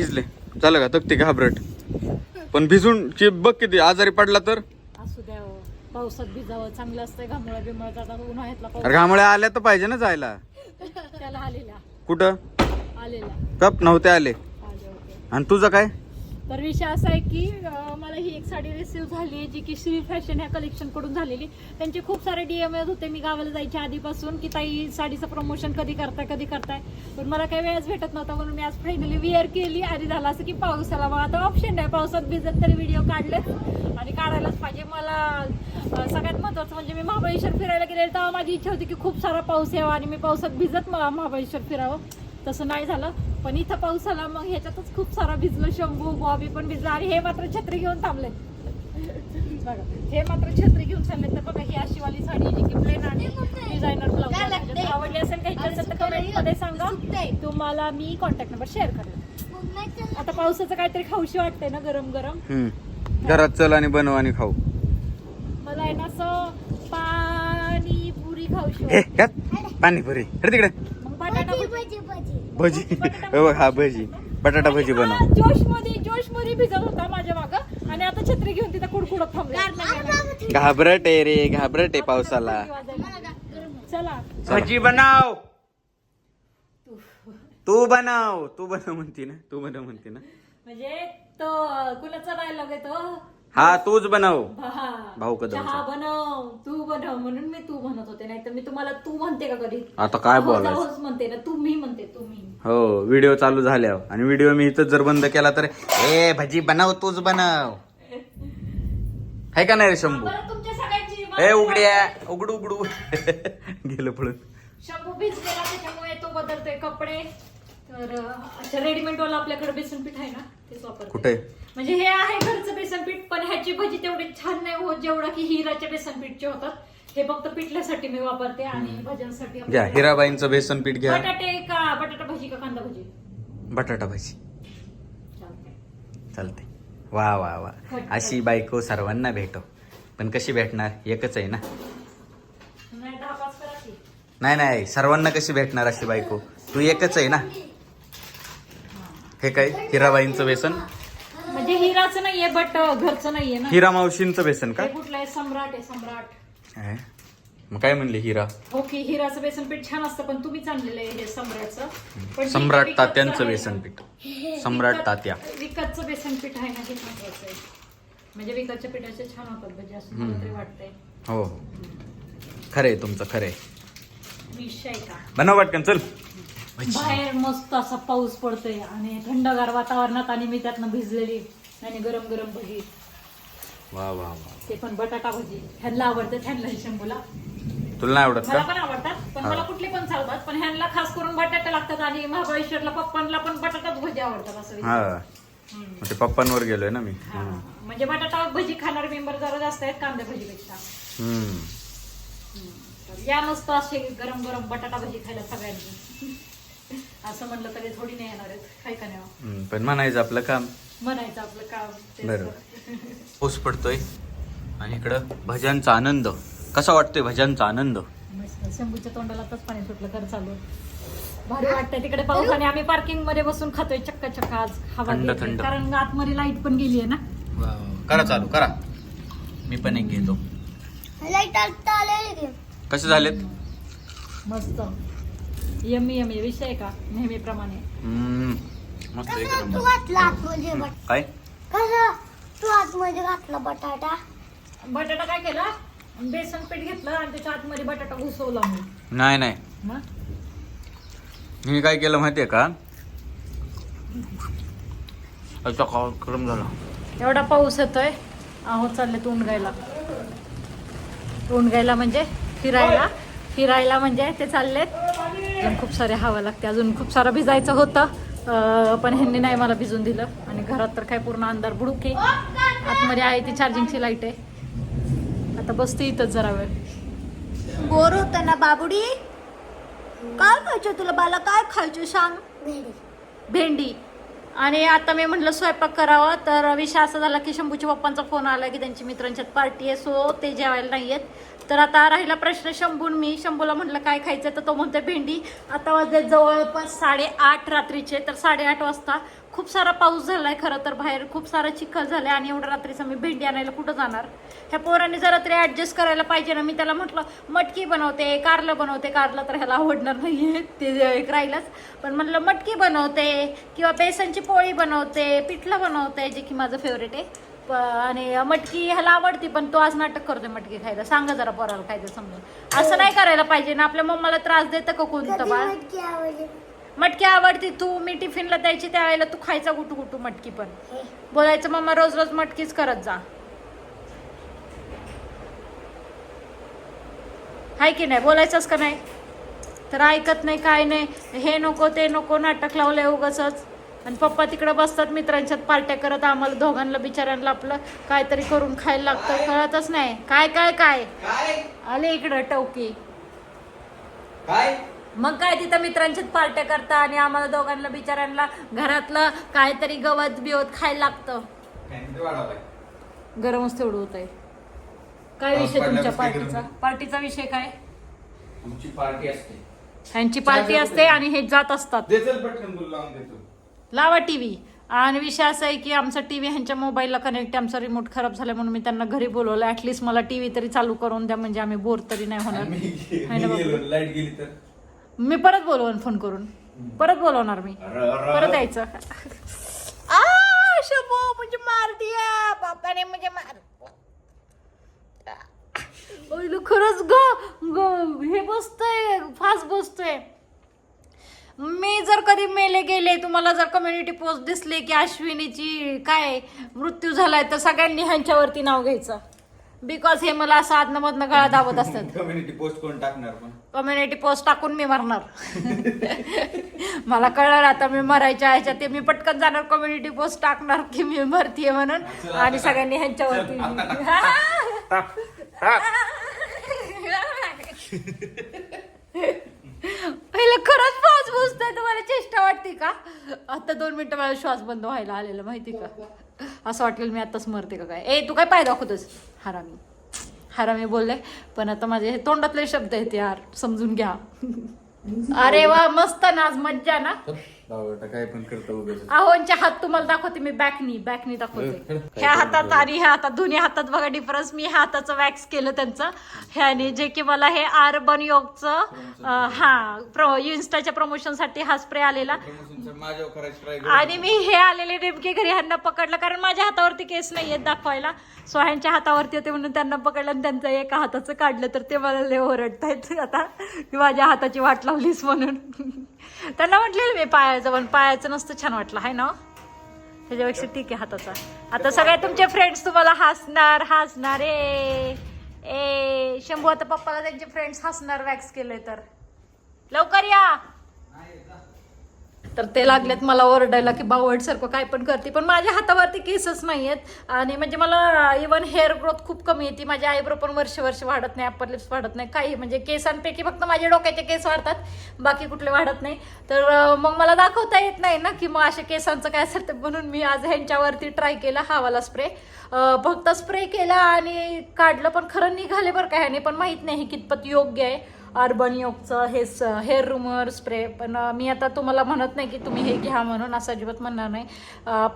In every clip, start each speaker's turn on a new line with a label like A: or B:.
A: भिजले. झालं का? तक्ती घाबरट? पण भिजून ची बघ किती आजारी पडला तर.
B: असू द्या हो. पावसात भिजावं चांगलं असतंय घामोळ्या बिमोळ्या जातात. उन्हाळ्यातला
A: अरे
B: पाऊस
A: घामोळ्या आल्या तर पाहिजे ना जायला.
B: त्याला आलेला.
A: कुठं?
B: आलेला.
A: कप नव्हते आले.
B: आले होते.
A: आणि तुझं काय?
B: तर विषय असा आहे की मला ही एक साडी रिसीव्ह झाली आहे जी की श्री फॅशन ह्या कलेक्शनकडून झालेली. त्यांचे खूप सारे डीएम येत होते मी गावाला जायच्या आधीपासून की ताई साडीचं प्रमोशन कधी करताय कधी करताय? पण मला काही वेळच भेटत नव्हता म्हणून मी आज फायनली विअर केली आणि झालं असं की पावसाला मग आता ऑप्शन नाही. पावसात भिजत तरी व्हिडिओ काढलेच आणि काढायलाच पाहिजे. मला सगळ्यात महत्वाचं म्हणजे मी महाबळेश्वर फिरायला गेले तेव्हा माझी इच्छा होती की खूप सारा पाऊस यावा आणि मी पावसात भिजत महाबळेश्वर फिरावं. तसं नाही झालं. पण इथं पाऊस आला मग ह्याच्यातच खूप सारा भिजलं शंभू बॉबी पण भिजला. आणि हे मात्र छत्री घेऊन थांबले बघा हे मात्र छत्री घेऊन चालले तर बघा ही अशी वाली साडी जी की प्लेन आणि डिझायनर ब्लाउज आवडली असेल काही असेल तर कमेंटमध्ये सांगा. तुम्हाला मी कॉन्टॅक्ट नंबर शेअर करेल. आता पावसाचं काहीतरी खाऊशी वाटतंय ना गरम गरम
A: घरात चल आणि बनव आणि खाऊ.
B: मला आहे ना असं पाणी पुरी खाऊशी
A: पाणीपुरी. तिकडे. भजी. हे बघ हा भजी. बटाटा भजी बनव.
B: जोशमध्ये जोशमध्ये भिजत होता माझ्या माग. आणि आता छत्री घेऊन तिथं कुडकुडत थांबले.
A: घाबरट आहे रे घाबरट आहे पावसाला.
B: चला.
A: भजी बनव. तू बनव. तू बनव म्हणती ना. तू बनव म्हणती ना.
B: म्हणजे तो कुणाचा डायलॉग आहे तो?
A: हा तूच बनव. भाऊ कदमचा.
B: चहा बनव तू बनव म्हणून मी तू म्हणत होते नाही तर मी तुम्हाला तू म्हणते का कधी?
A: आता काय
B: हो,
A: बोलायचं?
B: म्हणते ना तुम्ही म्हणते तुम्ही
A: हो व्हिडिओ चालू झाल्यावर. आणि व्हिडिओ मी इथं जर बंद केला तर ए भजी बनव तूच बनव. आहे का नाही रे शंभू?
B: बरं तुमच्या सगळ्यांची
A: ए उघड्या उघडू उघडू गेलं पळून
B: शंभू भिजलेला त्याच्यामुळे तो बदलतोय कपडे. तर अच्छा रेडीमेड वाला आपल्याकडे बेसन पीठ आहे ना तेच
A: कुठे?
B: म्हणजे हे आहे घरचं बेसन पीठ पण ह्याची भजी तेवढी छान नाही होत जेवढा की हिराच्या बेसन पीठचे होतात. हे फक्त पिठल्यासाठी मी वापरते आणि भज्यांसाठी
A: घ्या हिराबाईंचं बेसन पीठ घ्या.
B: बटाटे का बटाटा भजी का कांदा भजी?
A: बटाटा भजी.
B: चालतंय.
A: चालते वा वा वा. अशी बायको सर्वांना भेटो. पण कशी भेटणार? एकच आहे ना?
B: नाही दहा पाच करा की.
A: नाही नाही सर्वांना कशी भेटणार अशी बायको? तू एकच आहे ना? हे काय? हिराबाईंचं बेसन?
B: म्हणजे हिराचं नाहीये बट घरचं नाहीये ना?
A: हिरा मावशींचं बेसन का?
B: हे कुठलं आहे? सम्राट आहे सम्राट.
A: आहे? मग काय म्हणले हिरा?
B: ओके हिराचं बेसन पीठ छान असतं पण तुम्हीच आणलेलं आहे हे सम्राटचं. पण
A: सम्राट
B: विकतचं
A: तात्यांचं
B: आहे.
A: बेसन पीठ. सम्राट
B: विकत-
A: तात्या.
B: विकतचं बेसन पीठ आहे ना हे महत्वाचं आहे. म्हणजे विकतच्या पिठाचे छान होतात भजी असं मला तरी वाटतंय.
A: हो. हो खरे तुमचं खरे
B: विषय का?
A: बनव वाटकन चल.
B: बाहेर मस्त असा पाऊस पडतोय आणि थंडगार वातावरणात आणि मी त्यातनं भिजलेली आणि गरम गरम भजी.
A: वा वा वा
B: ते पण बटाटा भजी. ह्यांना आवडते ह्यांना शंभूला.
A: तुला नाही आवडत
B: मला
A: का?
B: पण आवडतात पण. मला कुठले पण चालतात पण ह्यांना खास करून बटाटे लागतात आणि महाबळेश्वरला पप्पांना पण बटाटाच भजी आवडतात असं विषय.
A: हा.
B: हम्म.
A: मग ते पप्पांवर गेलोय ना मी.
B: हा. म्हणजे बटाटा भजी खाणारे मेंबर जरा जास्त आहेत कांदा भजीपेक्षा.
A: हम्म.
B: तर या मस्त असे गरम गरम बटाटा भजी खायला सगळ्यांनी. असं म्हणलं तरी थोडी नाही येणार आहेत. काय का नाही हो?
A: हम्म, पण म्हणायचं आपलं काम.
B: म्हणायचं आपलं काम तेच
A: बरोबर.
B: तर.
A: पाऊस पडतोय आणि इकडं भज्यांचा आनंद. कसा वाटतोय भज्यांचा आनंद?
B: मस्त. शंभूच्या तोंडाला आताच पाणी सुटलं कर चालू भारी वाटतंय. तिकडे पाऊस आणि आम्ही पार्किंगमध्ये बसून खातोय चक्का चक्का आज हवा
A: थंड. थंड.
B: कारण आतमध्ये लाइट पण गेली आहे ना?
A: करा चालू करा. मी पण एक घेतो. कसे झालेत?
B: मस्त. यमी यमी विषय का? नेहमीप्रमाणे.
A: हम्म, मस्त एकदम.
C: तू
A: मस्त.
C: घातला आतमध्ये बट
A: काय?
C: कसं तू आतमध्ये घातला बटाटा?
B: बटाटा काय केला? बेसन पीठ घेतलं आणि त्याच्या आतमध्ये बटाटा घुसवला मी
A: नाही नाही.
B: मग?
A: मी काय केलं माहितीये का? अच्छा कार्यक्रम झाला.
B: एवढा पाऊस येतोय. आहो चालले तोंड गायला तोंड गायला म्हणजे फिरायला. फिरायला म्हणजे ते चाललेत. अजून खूप सारे हवा लागते. अजून खूप सारं भिजायचं होतं. पण ह्यांनी नाही मला भिजून दिलं. आणि घरात तर काय पूर्ण अंधार बुडूक आहे. आतमध्ये आहे ती चार्जिंगची लाइट आहे. आता बसते इथंच जरा वेळ.
C: बोर होत ना बाबुडी? काय खायचं तुला? बाला काय खायचं सांग.
B: भेंडी. आणि आता मी म्हटलं स्वयंपाक करावा. तर विषय असा झाला की शंभूच्या पप्पांचा फोन आला की त्यांची मित्रांच्यात पार्टी आहे. सो ते जेवायला नाही आहेत तर आता राहिला प्रश्न शंभून. मी शंभूला म्हटलं काय खायचं? तर तो म्हणतो भेंडी. आता वाजले जवळपास साडेआठ रात्रीचे तर साडेआठ वाजता खूप सारा पाऊस झालाय खरं तर बाहेर. खूप सारा चिखल झालाय आणि एवढ्या रात्रीचं मी भेंडी आणायला कुठं जाणार? ह्या पोरांनी जरा तरी ॲडजस्ट करायला पाहिजे ना. मी त्याला म्हटलं मटकी बनवते कारलं बनवते. कारलं तर ह्याला आवडणार नाहीये. ते एक राहिलंच. पण म्हटलं मटकी बनवते किंवा बेसनची पोळी बनवते पिठलं बनवते. जे की माझं फेवरेट आहे. आणि मटकी ह्याला आवडती पण तो आज नाटक करतोय मटकी खायला. सांगा जरा पोराला खायचं समजून. असं नाही करायला पाहिजे ना आपल्या मम्माला त्रास देतं का कोणतं बाळ? मटकी आवडती तू मी टिफिनला द्यायची त्यावेळेला तू खायचा गुटू गुटू मटकी पण. बोलायचं मम्मा रोज रोज मटकीच करत जा. हाय की नाही? बोलायचंच का नाही? तर ऐकत नाही काय नाही. हे नको ते नको नाटक लावलंय उगाच आणि पप्पा तिकडे बसतात मित्रांच्यात पार्ट्या करत आम्हाला दोघांना बिचाऱ्यांना आपलं काहीतरी करून खायला लागतं. कळतच नाही. काय काय काय? आले इकडं टवकी.
A: काय?
B: मग काय तिथं मित्रांच्यात पार्ट्या करता आणि आम्हाला दोघांना बिचाऱ्यांना घरातलं काहीतरी गवत बिवत खायला लागतं. गरमच तेवढं होत आहे काय विषय तुमच्या पार्टीचा? पार्टीचा विषय काय?
A: पार्टी असते.
B: ह्यांची पार्टी असते आणि हे जात असतात. लावा टीव्ही. आणि विषय असा आहे की आमचा टीव्ही ह्यांच्या मोबाईलला कनेक्ट आमचा रिमोट खराब झाला म्हणून मी त्यांना घरी बोलवलं ऍटलीस्ट मला टीव्ही तरी चालू करून द्या. म्हणजे आम्ही बोर तरी नाही होणार. है ना बाबा?
A: लाइट गेली. तर?
B: मी परत बोलवन फोन करून. परत बोलवणार मी. परत यायचं. आ शबो म्हणजे मार दिया. बापाने म्हणजे मार खरंच ग ग हे बसतोय. फास्ट बसतोय. मी जर कधी मेले गेले तुम्हाला जर कम्युनिटी पोस्ट दिसली की अश्विनीची काय मृत्यू झालाय तर सगळ्यांनी ह्यांच्यावरती नाव घ्यायचं. बिकॉज हे मला असं आदनं मधनं गळा दाबत असतात.
A: कम्युनिटी पोस्ट कोण टाकणार पण?
B: कम्युनिटी पोस्ट टाकून मी मरणार. मला कळलं आता मी मरायच्या ह्याच्यात ते मी पटकन जाणार कम्युनिटी पोस्ट टाकणार की मी मरतीये म्हणून. आणि सगळ्यांनी ह्यांच्यावरती पहिलं खरंच पाच बसतोय तुम्हाला चेष्टा वाटते का? आता दोन मिनिटं मला श्वास बंद व्हायला आलेलं माहिती का? असं वाटलं मी आताच मरते का काय? ए तू काय पाय दाखवतोस? हरामी. हरामी बोलले पण आता माझे हे तोंडातले शब्द आहेत यार समजून घ्या. अरे वा मस्त ना आज मज्जा ना?
A: काय पण करतो उगाच.
B: आहोंचे हात तुम्हाला दाखवते मी बॅकनी बॅकनी दाखवते. ह्या हातात आणि ह्या हातात दोन्ही हातात बघा डिफरन्स मी ह्या हाताचं वॅक्स केलं त्यांचं. ह्याने जे की मला हे आर्बन योगचं हा प्रो इन्स्टाच्या प्रमोशनसाठी हा स्प्रे आलेला. आणि मी हे आलेले नेमके घरी ह्यांना पकडलं कारण माझ्या हातावरती केस नाही आहेत दाखवायला. सो ह्यांच्या हातावरती होते म्हणून त्यांना पकडलं आणि त्यांचं एका हाताचं काढलं तर ते मला लय ओरडतायत. आता की माझ्या हाताची वाट लावलीस म्हणून. त्यांना म्हटलेलं मी पायाचं पण पायाचं नसतं छान वाटलं हाय ना? त्याच्यापेक्षा ठीक आहे हाताचा. आता सगळे तुमचे फ्रेंड्स तुम्हाला हसणार हसणार ए ए शंभू आता पप्पाला त्यांचे फ्रेंड्स हसणार वॅक्स केलंय तर. लवकर या! तर ते लागलेत मला ओरडायला की बावड सारखं काय पण करते पण माझ्या हातावरती केसच नाही आहेत आणि म्हणजे मला इवन हेअर ग्रोथ खूप कमी येते. माझे आयब्रो पण वर्ष वर्ष वाढत नाही अप्पर लिप्स वाढत नाही. काही म्हणजे केसांपैकी फक्त माझे डोक्याचे केस वाढतात बाकी कुठले वाढत नाही. तर मग मला दाखवता येत नाही ना की मग अशा केसांचं काय असेल तर म्हणून मी आज ह्यांच्यावरती ट्राय केला हावाला स्प्रे फक्त स्प्रे केला आणि काढलं पण खरं निघाले बरं का ह्याने पण माहीत नाही हे कितपत योग्य आहे. अर्बन योगचं हे हेअर रुमर स्प्रे पण मी आता तुम्हाला म्हणत नाही की तुम्ही हे घ्या म्हणून असं अजिबात म्हणणार नाही.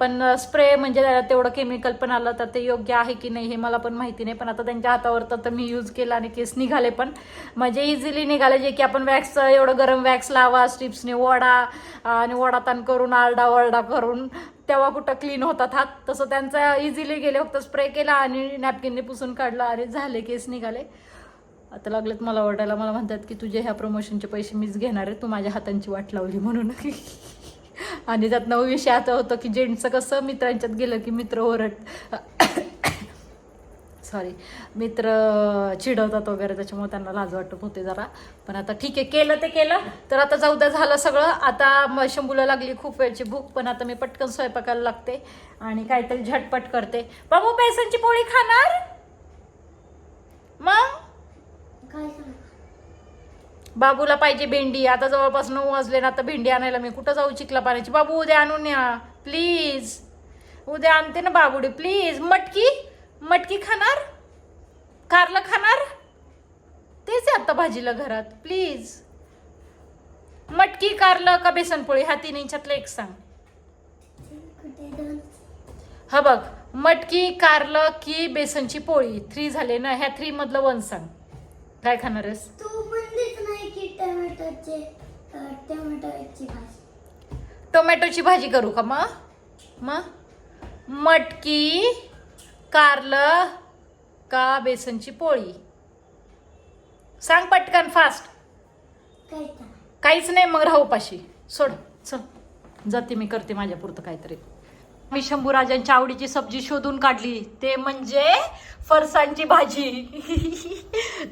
B: पण स्प्रे म्हणजे तेवढं केमिकल पण आलं तर ते योग्य आहे की नाही हे मला पण माहिती नाही. पण आता त्यांच्या हातावर तर मी यूज केला आणि केस निघाले पण. म्हणजे इझिली निघाले जे की आपण वॅक्स एवढं गरम वॅक्स लावा स्ट्रिप्सने वडा आणि वडा ताण करून आरडा वरडा करून तेव्हा कुठं क्लीन होतात हात. तसं त्यांचा इझिली गेले फक्त स्प्रे केला आणि नॅपकिनने पुसून काढला आणि झाले केस निघाले. आता लागलेत मला ओरडायला. मला म्हणतात की तुझे ह्या प्रमोशनचे पैसे मीच घेणार आहे. तू माझ्या हातांची वाट लावली म्हणून. आणि त्यात नऊ विषय आता होतं की जेंट्सचं कसं मित्रांच्यात गेलं की मित्र ओरड सॉरी मित्र चिडवतात वगैरे त्याच्यामुळे त्यांना लाज वाटत होते जरा. पण आता ठीक आहे केलं ते केलं. तर आता जाऊ द्या झालं सगळं. आता शंभूला लागली खूप वेळची भूक पण आता मी पटकन स्वयंपाकाला लागते. आणि काहीतरी झटपट करते. बाबू बेसनची पोळी खाणार? मग? बाबूला पाहिजे भेंडी. आता जवळपास नऊ वाजले ना आता भेंडी आणायला मी कुठं जाऊ चिखला पाण्याची? बाबू उद्या आणून या प्लीज उद्या आणते ना बाबुडी. प्लीज मटकी? मटकी खाणार? कारलं खाणार? तेच आहे आता भाजीला घरात. प्लीज मटकी कारलं का बेसनपोळी हा तीन इंचातलं एक सांग. हा बघ. मटकी कारलं की बेसनची पोळी. थ्री झाले ना? ह्या थ्री मधलं वन सांग. काय खाणार आहेस?
C: तू म्हणलीच नाही की टोमॅटोचे अं, टोमॅटोची भाजी.
B: टोमॅटोची भाजी करू का मग? मग? मटकी कारलं का बेसनची पोळी? सांग पटकन फास्ट
C: काय
B: काहीच नाही मग राहू पाशी सोड चल. जाते मी करते माझ्या पुरतं काहीतरी. मी शंभूराजांच्या आवडीची सब्जी शोधून काढली. ते म्हणजे फरसांची भाजी.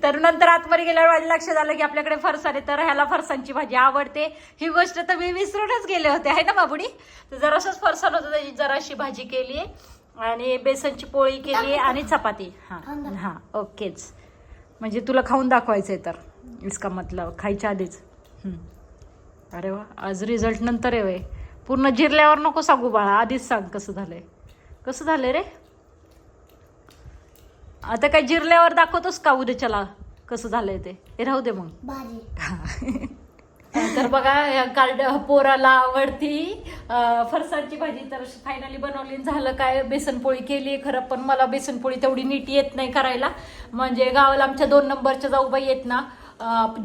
B: तर नंतर आतमध्ये गेल्यावर माझ्या लक्षात आलं की आपल्याकडे फरसाण आहे तर ह्याला फरसांची भाजी आवडते. ही गोष्ट तर मी विसरूनच गेले होते आहे ना बाबुडी? तर जरासंच फरसाण होतं त्याची जराशी भाजी केली आणि बेसनची पोळी केली आणि चपाती. हां हां ओकेच. म्हणजे तुला खाऊन दाखवायचंय तर इसका मतलब खायच्या आधीच. अरे वा आज रिझल्ट नंतर आहे पूर्ण जिरल्यावर नको सांगू बाळा आधीच सांग कसं झालंय. कसं झालंय रे? आता काय जिरल्यावर दाखवतोस का उद्याच्याला कसं झालंय ते? हे राहू दे मग. तर बघा कार्ड पोराला आवडती फरसाणची भाजी तर फायनली बनवली झालं काय? बेसनपोळी केली खरं पण मला बेसनपोळी तेवढी नीट येत नाही करायला. म्हणजे गावाला आमच्या दोन नंबरच्या जाऊबाई येत ना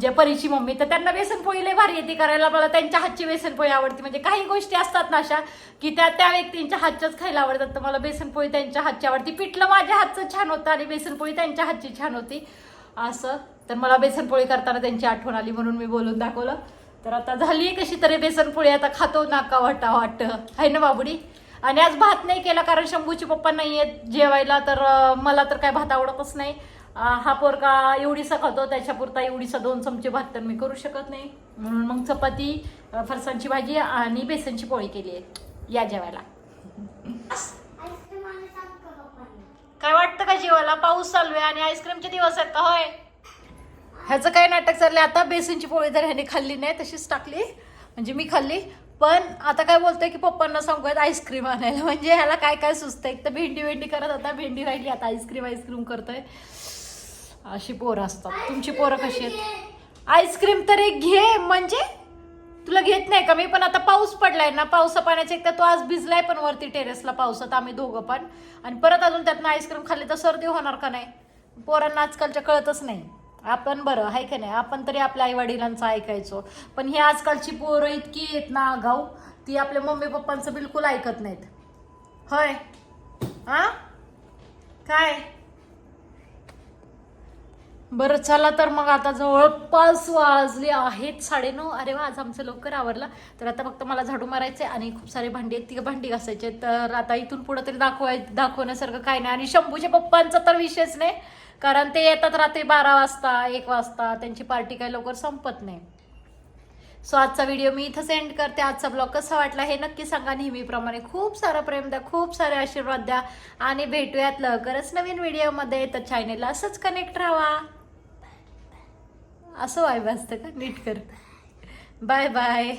B: जे परीची मम्मी तर त्यांना बेसनपोळी लय भारी येते करायला. मला त्यांच्या हातची बेसनपोळी आवडते. म्हणजे काही गोष्टी असतात ना अशा की त्या त्या व्यक्तींच्या हातच्याच खायला आवडतात. तर मला बेसनपोळी त्यांच्या हातची आवडती. पिठलं माझ्या हातचं छान होतं आणि बेसनपोळी त्यांच्या हातची छान होती. असं. तर मला बेसनपोळी करताना त्यांची आठवण आली म्हणून मी बोलून दाखवलं. तर आता झाली कशी तरी बेसनपोळी आता खातो नाका वाटा वाट. आहे ना बाबुडी? आणि आज भात नाही केला कारण शंभूचे पप्पा नाही आहेत जेवायला. तर मला तर काय भात आवडतच नाही. हा पोरका एवढीसा खातो त्याच्यापुरता एवढीसा दोन चमचे भात तर मी करू शकत नाही. म्हणून मग चपाती फरसांची भाजी आणि बेसनची पोळी केली आहे. या जेवायला. काय वाटतं का जीवाला? पाऊस चालू आहे आणि आईस्क्रीमचे दिवस आहेत का? होय. ह्याचं काय नाटक चाललंय. आता बेसनची पोळी तर ह्याने खाल्ली नाही तशीच टाकली. म्हणजे मी खाल्ली. पण आता काय बोलतोय की पप्पांना सांगूयात आईस्क्रीम आणायला. म्हणजे ह्याला काय काय सुचतंय? एक तर भेंडी भेंडी करत आता भेंडी राहिली. आता आईस्क्रीम आईस्क्रीम करतोय. अशी पोरं असतात. तुमची पोरं कशी आहेत? आईस्क्रीम तर एक घे म्हणजे? तुला घेत नाही का? मी पण आता पाऊस पडलाय ना पावसा पाण्याचा एक तर तो आज भिजलाय पण वरती टेरेसला पावसात आम्ही दोघं पण. आणि परत अजून त्यातनं आईस्क्रीम खाल्ली तर सर्दी होणार का नाही? पोरांना आजकालच्या कळतच नाही. आपण बरं आहे का नाही? आपण तरी आपल्या आई वडिलांचं ऐकायचो. पण ही आजकालची पोरं इतकी आहेत ना आगाऊ. ती आपल्या मम्मी पप्पांचं बिलकुल ऐकत नाहीत. होय? हां काय? बरं चला तर मग आता जवळपास वाजले आहेत साडेनऊ. अरे वा आज आमचं लवकर आवरलं. तर आता फक्त मला झाडू मारायचे आणि खूप सारे भांडी आहेत ती भांडी घासायचे. तर आता इथून पुढे तरी दाखवाय दाखवण्यासारखं काय नाही. आणि शंभूच्या पप्पांचा तर विषयच नाही कारण ते येतात रात्री बारा वाजता एक वाजता. त्यांची पार्टी काही लवकर संपत नाही. सो आजचा व्हिडिओ मी इथं सेंड करते. आजचा ब्लॉग कसा वाटला हे नक्की सांगा. नेहमीप्रमाणे खूप सारं प्रेम द्या खूप सारे आशीर्वाद द्या. आणि भेटूयात लवकरच नवीन व्हिडिओमध्ये तर चॅनेलला असंच कनेक्ट राहा असं वाईब असतं का? नीट कर. Bye bye